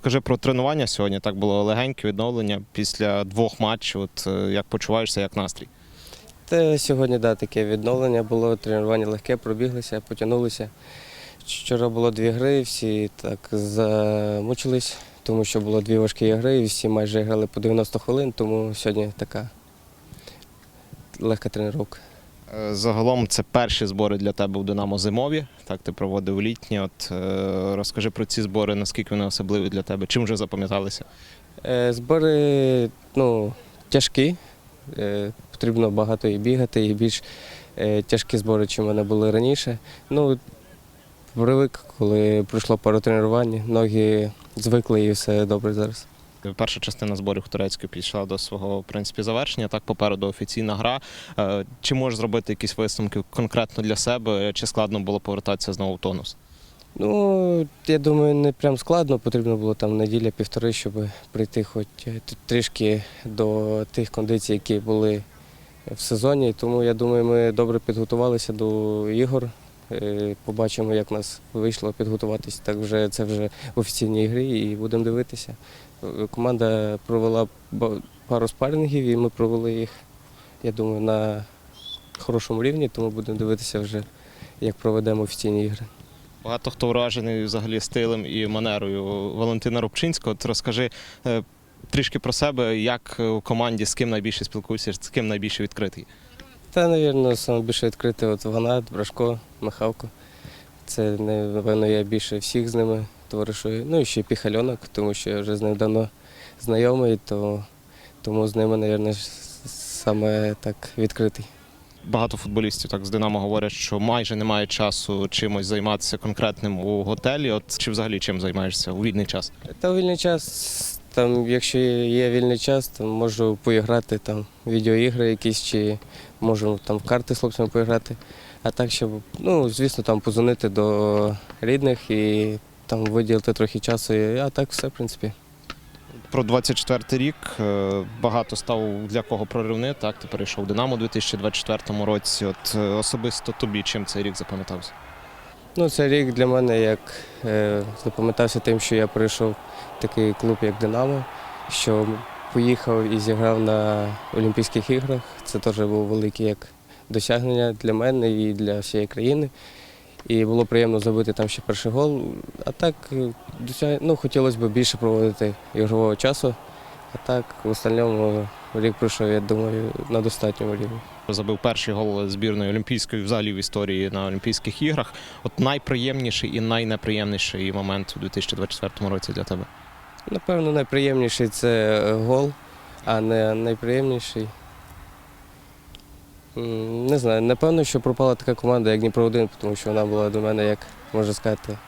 Розкажи про тренування сьогодні. Так було легеньке відновлення після двох матчів. От е, як почуваєшся, як настрій? Та сьогодні да, таке відновлення було, тренування легке, пробіглися, потягнулися. Вчора було дві гри, всі так замучились, тому що було дві важкі гри, і всі майже грали по 90 хвилин, тому сьогодні така легка тренування. Е, Загалом це перші збори для тебе у Динамо зимові. Так ти проводив літні. От е, розкажи про ці збори, наскільки вони особливі для тебе, чим вже запам'яталися? Е, Збори ну, тяжкі, потрібно багато і бігати, і більш тяжкі збори, чим вони були раніше. Ну, привик, коли пройшло пару тренувань, ноги звикли і все добре зараз. Перша частина зборів Турецької підійшла до свого в принципі завершення. Так попереду офіційна гра. Е, Чи можеш зробити якісь висновки конкретно для себе? Чи складно було повертатися знову в тонус? Ну, я думаю, не прям складно, потрібно було там неділя-півтори, щоб прийти хоч е, трішки до тих кондицій, які були в сезоні. Тому я думаю, ми добре підготувалися до ігор. Е, Побачимо, як нас вийшло підготуватись. Так вже це вже в офіційній грі і будемо дивитися. Е, Команда провела пару спарингів і ми провели їх, я думаю, на хорошому рівні, тому будемо дивитися вже, як проведемо офіційні ігри. Багато хто вражений взагалі стилем і манерою Валентина Рубчинського. От розкажи е, трішки про себе, як у команді з ким найбільше спілкуєшся, з ким найбільше відкритий. Та, напевно, саме більше відкрити от Ванат, Брашко, Михалко. Це, напевно, я більше всіх з ними товаришую. Ну і ще Піхальонок, тому що я вже з ним давно знайомий, то, тому з ними, напевно, саме так відкритий. Багато футболістів так з Динамо говорять, що майже немає часу чимось займатися конкретним у готелі. От чи взагалі чим займаєшся у вільний час? Та у вільний час, там, якщо є вільний час, то можу поіграти там відеоігри якісь, чи можу там в карти з хлопцями поіграти. А так, щоб, ну, звісно, там позвонити до рідних і там виділити трохи часу. А так все, в принципі. Про 24 рік е, багато став для кого проривни. Так, ти перейшов в Динамо у 2024 році. От е, особисто тобі чим цей рік запам'ятався? Ну, цей рік для мене як е, запам'ятався тим, що я прийшов в такий клуб, як Динамо, що поїхав і зіграв на Олімпійських іграх. Це теж було велике як досягнення для мене і для всієї країни. І було приємно забити там ще перший гол. А так, е, ну, хотілося б більше проводити ігрового часу. А так, в остальному рік пройшов, я думаю, на достатньому рівні. Забив перший гол збірної олімпійської взагалі в історії на Олімпійських іграх. От найприємніший і найнеприємніший момент у 2024 році для тебе. Напевно, найприємніший це е, гол, а не найприємніший. Не знаю, напевно, що пропала така команда, як Дніпро 1, тому що вона була до мене, як можна сказати,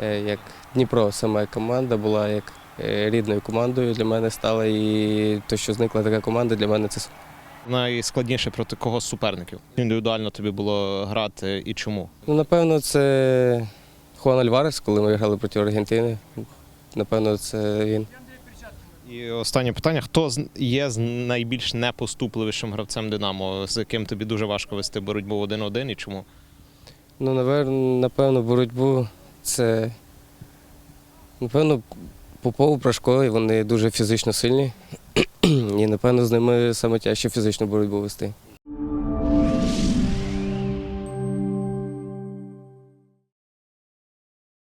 е, як Дніпро, сама команда була як рідною командою для мене стала. І те, що зникла така команда, для мене це Найскладніше проти кого з суперників? Індивідуально тобі було грати і чому? Ну, напевно, це Хуан Альварес, коли ми грали проти Аргентини. Напевно, це він. І останнє питання: хто є з найбільш непоступливішим гравцем Динамо, з яким тобі дуже важко вести боротьбу один-один і чому? Ну, напевно, боротьбу це, напевно, Попов, Прашко, і вони дуже фізично сильні. І, напевно, з ними саме тяжче фізичну боротьбу вести.